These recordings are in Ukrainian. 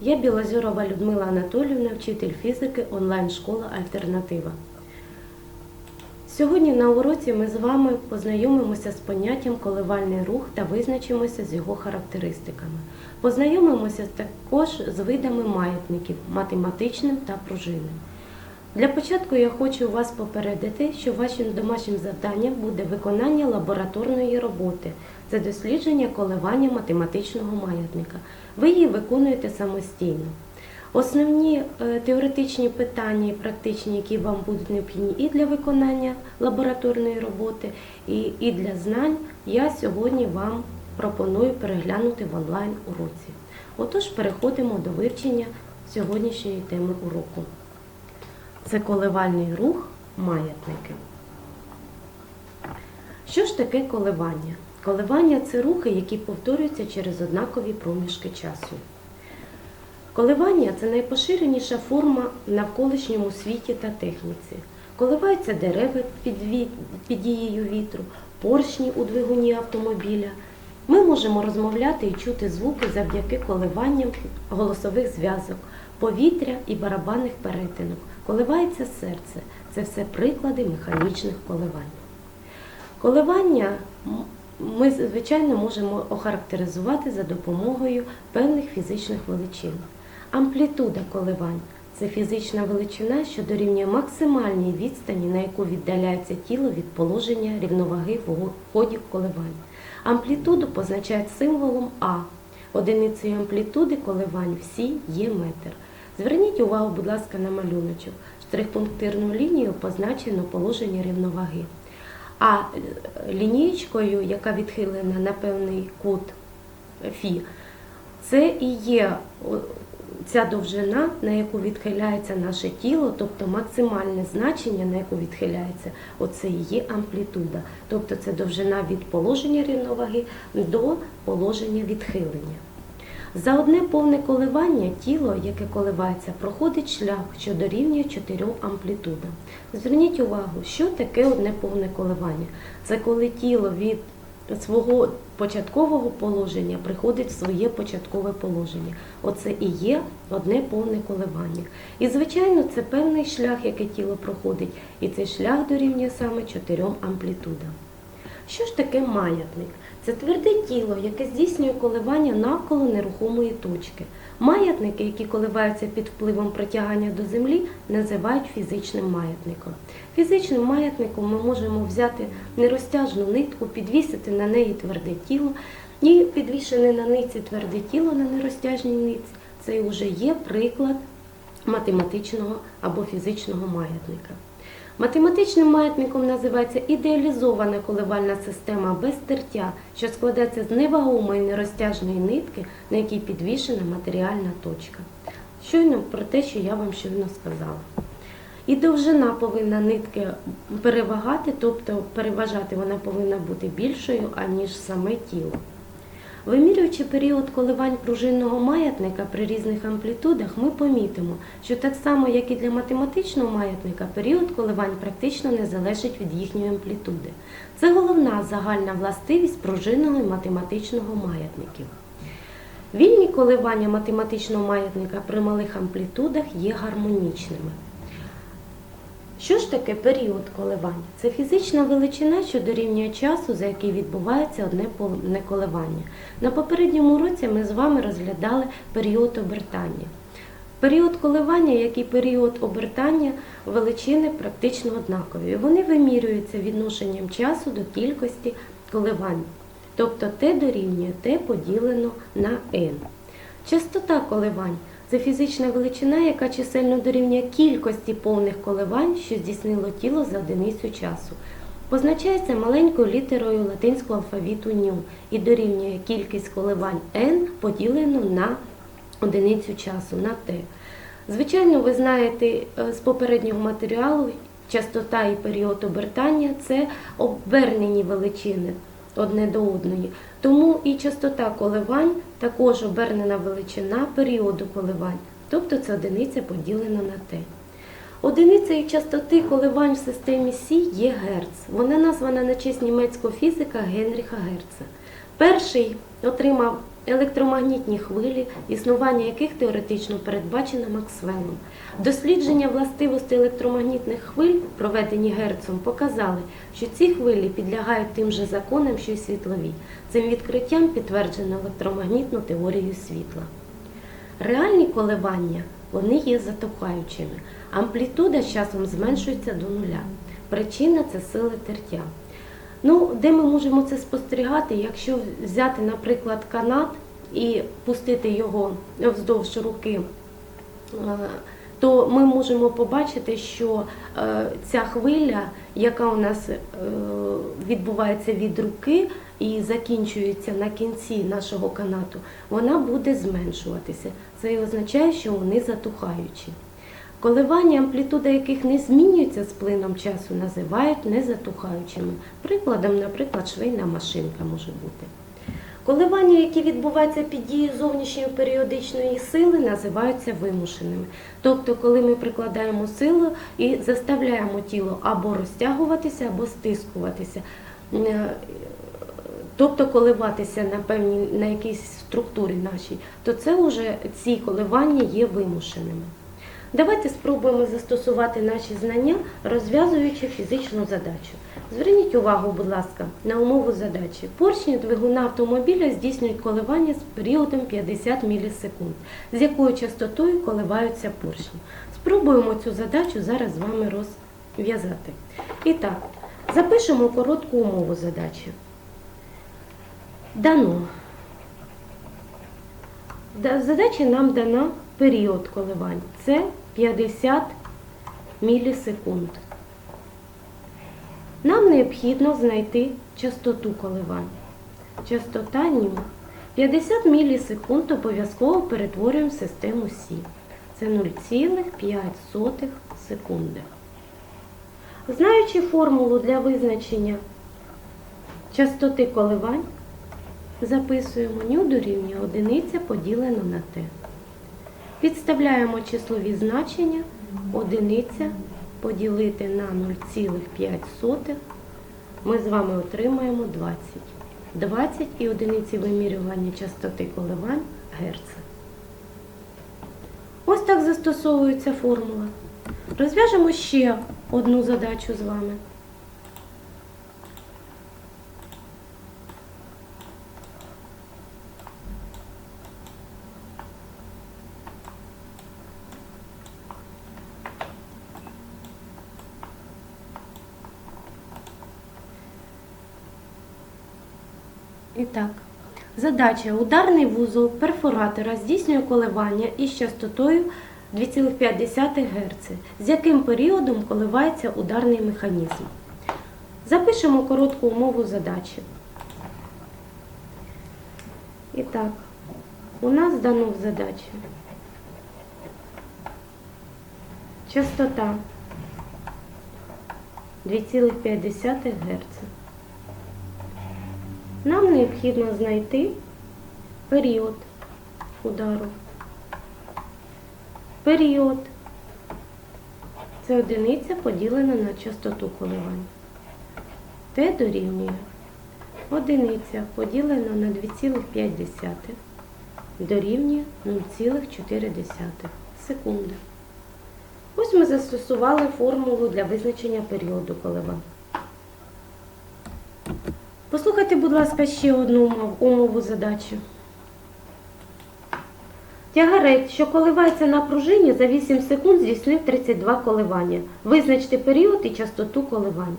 Я Білозюрова Людмила Анатоліївна, вчитель фізики, онлайн-школа Альтернатива. Сьогодні на уроці ми з вами познайомимося з поняттям коливальний рух та визначимося з його характеристиками. Познайомимося також з видами маятників математичним та пружинним. Для початку я хочу вас попередити, що вашим домашнім завданням буде виконання лабораторної роботи. Це дослідження коливання математичного маятника. Ви її виконуєте самостійно. Основні е, теоретичні питання і практичні, які вам будуть необхідні і для виконання лабораторної роботи, і, і для знань, я сьогодні вам пропоную переглянути в онлайн уроці. Отож, переходимо до вивчення сьогоднішньої теми уроку. Це коливальний рух маятники. Що ж таке коливання? Коливання це рухи, які повторюються через однакові проміжки часу. Коливання це найпоширеніша форма в навколишньому світі та техніці. Коливаються дерева під, ві- під дією вітру, поршні у двигуні автомобіля. Ми можемо розмовляти і чути звуки завдяки коливанням голосових зв'язок, повітря і барабанних перетинок. Коливається серце. Це все приклади механічних коливань. Коливання ми, звичайно, можемо охарактеризувати за допомогою певних фізичних величин. Амплітуда коливань це фізична величина, що дорівнює максимальній відстані, на яку віддаляється тіло від положення рівноваги в ході коливань. Амплітуду позначають символом А. Одиницею амплітуди коливань всі є метр. Зверніть увагу, будь ласка, на малюночок. Штрихпунктирною лінією позначено положення рівноваги. А е, лінієчкою, яка відхилена на певний кут Фі, це і є ця довжина, на яку відхиляється наше тіло, тобто максимальне значення, на яку відхиляється, оце і є амплітуда. Тобто це довжина від положення рівноваги до положення відхилення. За одне повне коливання тіло, яке коливається, проходить шлях, що дорівнює чотирьом амплітудам. Зверніть увагу, що таке одне повне коливання. Це коли тіло від свого початкового положення приходить в своє початкове положення. Оце і є одне повне коливання. І, звичайно, це певний шлях, який тіло проходить, і цей шлях дорівнює саме чотирьом амплітудам. Що ж таке маятник? Це тверде тіло, яке здійснює коливання навколо нерухомої точки. Маятники, які коливаються під впливом притягання до землі, називають фізичним маятником. Фізичним маятником ми можемо взяти нерозтяжну нитку, підвісити на неї тверде тіло, і підвішене на ниці тверде тіло на нерозтяжній ниці. Це вже є приклад математичного або фізичного маятника. Математичним маятником називається ідеалізована коливальна система без тертя, що складається з невагомої нерозтяжної нитки, на якій підвішена матеріальна точка. Щойно про те, що я вам щойно сказала. І довжина повинна нитки перевагати, тобто переважати вона повинна бути більшою, аніж саме тіло. Вимірюючи період коливань пружинного маятника при різних амплітудах, ми помітимо, що так само, як і для математичного маятника, період коливань практично не залежить від їхньої амплітуди. Це головна загальна властивість пружинного і математичного маятників. Вільні коливання математичного маятника при малих амплітудах є гармонічними. Що ж таке період коливань? Це фізична величина, що дорівнює часу, за який відбувається одне повне коливання. На попередньому уроці ми з вами розглядали період обертання. Період коливання, як і період обертання, величини практично однакові. Вони вимірюються відношенням часу до кількості коливань. Тобто Т дорівнює Т поділено на n. Частота коливань це фізична величина, яка чисельно дорівнює кількості повних коливань, що здійснило тіло за одиницю часу. Позначається маленькою літерою латинського алфавіту ню і дорівнює кількість коливань n поділено на одиницю часу на t. Звичайно, ви знаєте е, з попереднього матеріалу частота і період обертання це обернені величини одне до одної. Тому і частота коливань також обернена величина періоду коливань, тобто це одиниця поділена на t. Одиницею частоти коливань в системі Сі є Герц. Вона названа на честь німецького фізика Генріха Герца. Перший отримав електромагнітні хвилі, існування яких теоретично передбачено Максвеллом. Дослідження властивостей електромагнітних хвиль, проведені Герцом, показали, що ці хвилі підлягають тим же законам, що й світлові. Цим відкриттям підтверджено електромагнітну теорію світла. Реальні коливання вони є затухаючими. Амплітуда з часом зменшується до нуля. Причина це сили тертя. Ну, де ми можемо це спостерігати, якщо взяти, наприклад, канат і пустити його вздовж руки, е, то ми можемо побачити, що е, ця хвиля, яка у нас е, відбувається від руки і закінчується на кінці нашого канату, вона буде зменшуватися. Це і означає, що вони затухаючі. Коливання, амплітуда яких не змінюється з плином часу, називають незатухаючими. Прикладом, наприклад, швейна машинка може бути. Коливання, які відбуваються під дією зовнішньої періодичної сили, називаються вимушеними. Тобто, коли ми прикладаємо силу і заставляємо тіло або розтягуватися, або стискуватися. Е, Тобто коливатися на певній на якійсь структурі нашій, то це вже ці коливання є вимушеними. Давайте спробуємо застосувати наші знання, розв'язуючи фізичну задачу. Зверніть увагу, будь ласка, на умову задачі. Поршні двигуна автомобіля здійснюють коливання з періодом 50 мілісекунд. З якою частотою коливаються поршні? Спробуємо цю задачу зараз з вами розв'язати. І так, запишемо коротку умову задачі. Дано. Да- В задачі нам дано період коливань. Це 50 мілісекунд. Нам необхідно знайти частоту коливань. Частота ню. 50 мілісекунд обов'язково перетворюємо в систему Сі. Це 0,5 секунди. Знаючи формулу для визначення частоти коливань, записуємо ню дорівнює одиниця поділено на t. Підставляємо числові значення одиниця поділити на 0,5. Ми з вами отримаємо 20. 20 і одиниці вимірювання частоти коливань Герца. Ось так застосовується формула. Розв'яжемо ще одну задачу з вами. І так, задача. Ударний вузол перфоратора здійснює коливання із частотою 2,5 Гц. З яким періодом коливається ударний механізм? Запишемо коротку умову задачі. І так, у нас дано в задачі частота 2,5 Гц. Нам необхідно знайти період удару. Період це одиниця поділена на частоту коливань. Т дорівнює одиниця поділена на 2,5 дорівнює 0,4 секунди. Ось ми застосували формулу для визначення періоду коливань. Будь ласка, ще одну умову задачі. Тягарець, що коливається на пружині, за 8 секунд здійснив 32 коливання. Визначте період і частоту коливань.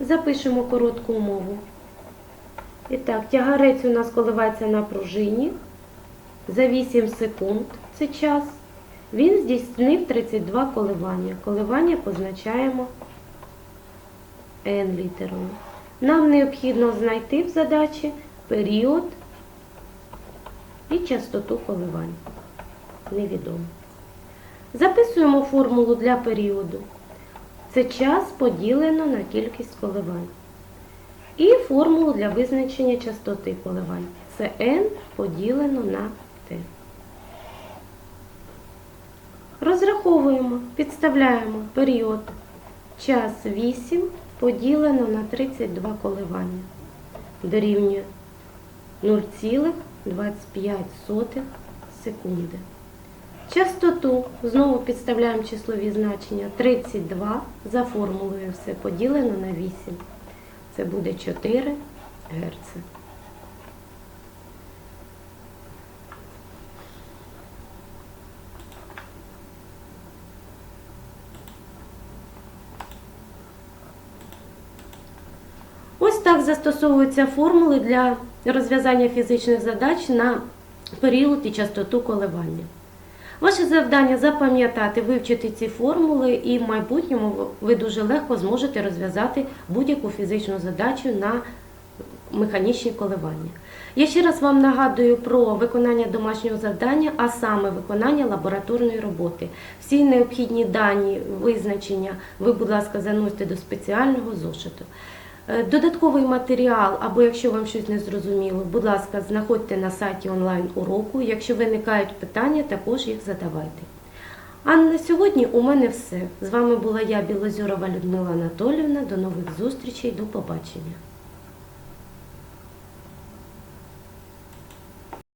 Запишемо коротку умову. І так, тягарець у нас коливається на пружині за 8 секунд. Це час. Він здійснив 32 коливання. Коливання позначаємо N літерою. Нам необхідно знайти в задачі період і частоту коливань. Невідомо. Записуємо формулу для періоду. Це час поділено на кількість коливань. І формулу для визначення частоти коливань. Це n поділено на t. Розраховуємо, підставляємо період час 8 поділено на 32 коливання. Дорівнює 0,25 секунди. Частоту знову підставляємо числові значення 32 за формулою все поділено на 8. Це буде 4 Гц. Ось так застосовуються формули для розв'язання фізичних задач на період і частоту коливання. Ваше завдання запам'ятати, вивчити ці формули, і в майбутньому ви дуже легко зможете розв'язати будь-яку фізичну задачу на механічні коливання. Я ще раз вам нагадую про виконання домашнього завдання, а саме виконання лабораторної роботи. Всі необхідні дані, визначення ви, будь ласка, заносите до спеціального зошиту. Е, Додатковий матеріал, або якщо вам щось не зрозуміло, будь ласка, знаходьте на сайті онлайн уроку. Якщо виникають питання, також їх задавайте. А на сьогодні у мене все. З вами була я, Білозюрова Людмила Анатолівна. До нових зустрічей, до побачення.